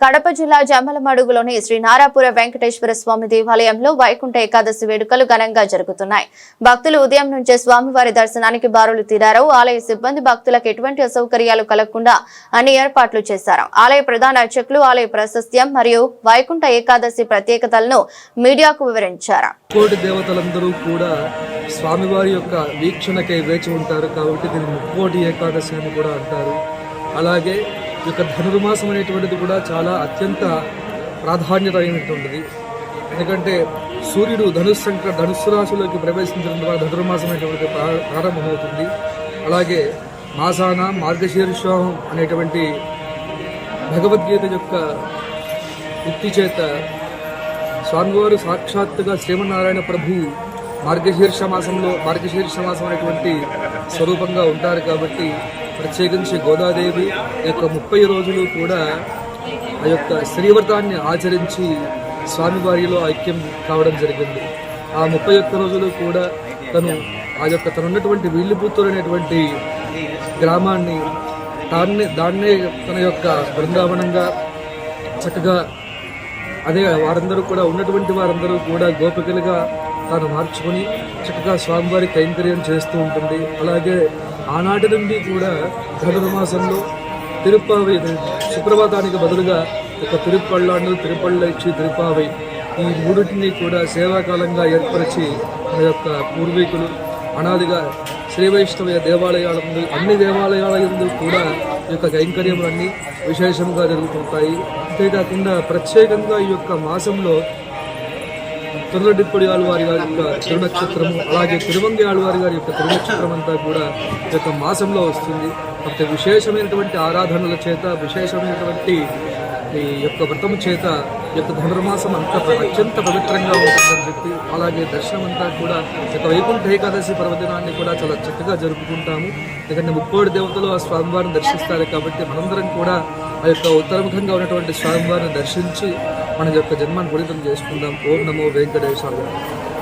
కడప జిల్లా జమ్మలమడుగులోని శ్రీ నారాపుర వెంకటేశ్వర స్వామి దేవాలయంలో వైకుంఠ ఏకాదశి వేడుకలు ఘనంగా జరుగుతున్నాయి. భక్తులు ఉదయం నుంచే స్వామివారి దర్శనానికి బారులు తీరారు. ఆలయ సిబ్బంది భక్తులకు ఎటువంటి అసౌకర్యాలు కలగకుండా అన్ని ఏర్పాట్లు చేశారు. ఆలయ ప్రధాన అర్చకులు ఆలయ ప్రశస్త్యం మరియు వైకుంఠ ఏకాదశి ప్రత్యేకతలను మీడియాకు వివరించారు. కోటి దేవతలందరూ కూడా స్వామివారి యొక్క వీక్షణకై వేచి ఉంటారు కాబట్టి దీన్ని ముక్కోటి ఏకాదశి అని కూడా అంటారు. అలాగే యొక్క ధనుర్మాసం అనేటువంటిది కూడా చాలా అత్యంత ప్రాధాన్యత అయినటువంటిది ఎందుకంటే సూర్యుడు ధనుస్ ధనుస్సు రాశిలోకి ప్రవేశించడం ద్వారా ధనుర్మాసం అనేటువంటి ప్రా- ప్రారంభమవుతుంది. అలాగే మాసాన మార్గశీర్షం అనేటువంటి భగవద్గీత యొక్క ఉక్తి చేత స్వామివారు సాక్షాత్తుగా శ్రీమన్నారాయణ ప్రభు మార్గశీర్ష మాసంలో మార్గశీర్ష మాసం అనేటువంటి స్వరూపంగా ఉంటారు కాబట్టి ప్రత్యేకించి గోదాదేవి ఈ యొక్క ముప్పై రోజులు కూడా ఆ యొక్క శ్రీవ్రతాన్ని ఆచరించి స్వామివారిలో ఐక్యం కావడం జరిగింది. ఆ ముప్పై ఒక్క రోజులు కూడా తను ఆ యొక్క తనున్నటువంటి వీళ్ళిపుత్తూరు అనేటువంటి గ్రామాన్ని దాన్నే దాన్నే తన యొక్క బృందావనంగా చక్కగా అదే వారందరూ కూడా ఉన్నటువంటి వారందరూ కూడా గోపికలుగా తాను మార్చుకొని చక్కగా స్వామివారి కైంకర్యం చేస్తూ ఉంటుంది. అలాగే ఆనాటి నుండి కూడా ధనుర్మాసంలో తిరుప్పావై సుప్రభాతానికి బదులుగా ఒక తిరుప్పళ్ళాండు తిరుపళ్ళచ్చి తిరుపావై ఈ మూడింటిని కూడా సేవాకాలంగా ఏర్పరిచి మన యొక్క పూర్వీకులు అనాదిగా శ్రీ వైష్ణవ దేవాలయాల ముందు అన్ని దేవాలయాల యందు కూడా ఈ యొక్క కైంకర్యములన్నీ విశేషంగా జరుగుతుంటాయి. అంతేకాకుండా ప్రత్యేకంగా ఈ యొక్క మాసంలో తొర్రడిప్పడి ఆళ్వారి గారి యొక్క తిరునక్షత్రము అలాగే తిరువంగి ఆళ్వారి గారి యొక్క తిరునక్షత్రం అంతా కూడా ఈ యొక్క మాసంలో వస్తుంది. అంత విశేషమైనటువంటి ఆరాధనల చేత విశేషమైనటువంటి ఈ యొక్క వ్రతము చేత ఈ యొక్క ధనుర్మాసం అంత అత్యంత పవిత్రంగా ఉంటుందని చెప్పి అలాగే దర్శనం అంతా కూడా యొక్క వైకుంఠ ఏకాదశి పర్వదినాన్ని కూడా చాలా చక్కగా జరుపుకుంటాము. ఎందుకంటే ముక్కోడి దేవతలు ఆ స్వామివారిని దర్శిస్తారు కాబట్టి మనందరం కూడా ఆ యొక్క ఉత్తరముఖంగా ఉన్నటువంటి స్వామివారిని దర్శించి మన యొక్క జన్మాన్ని పునీతం చేసుకుందాం. ఓం నమో వెంకటేశ్వర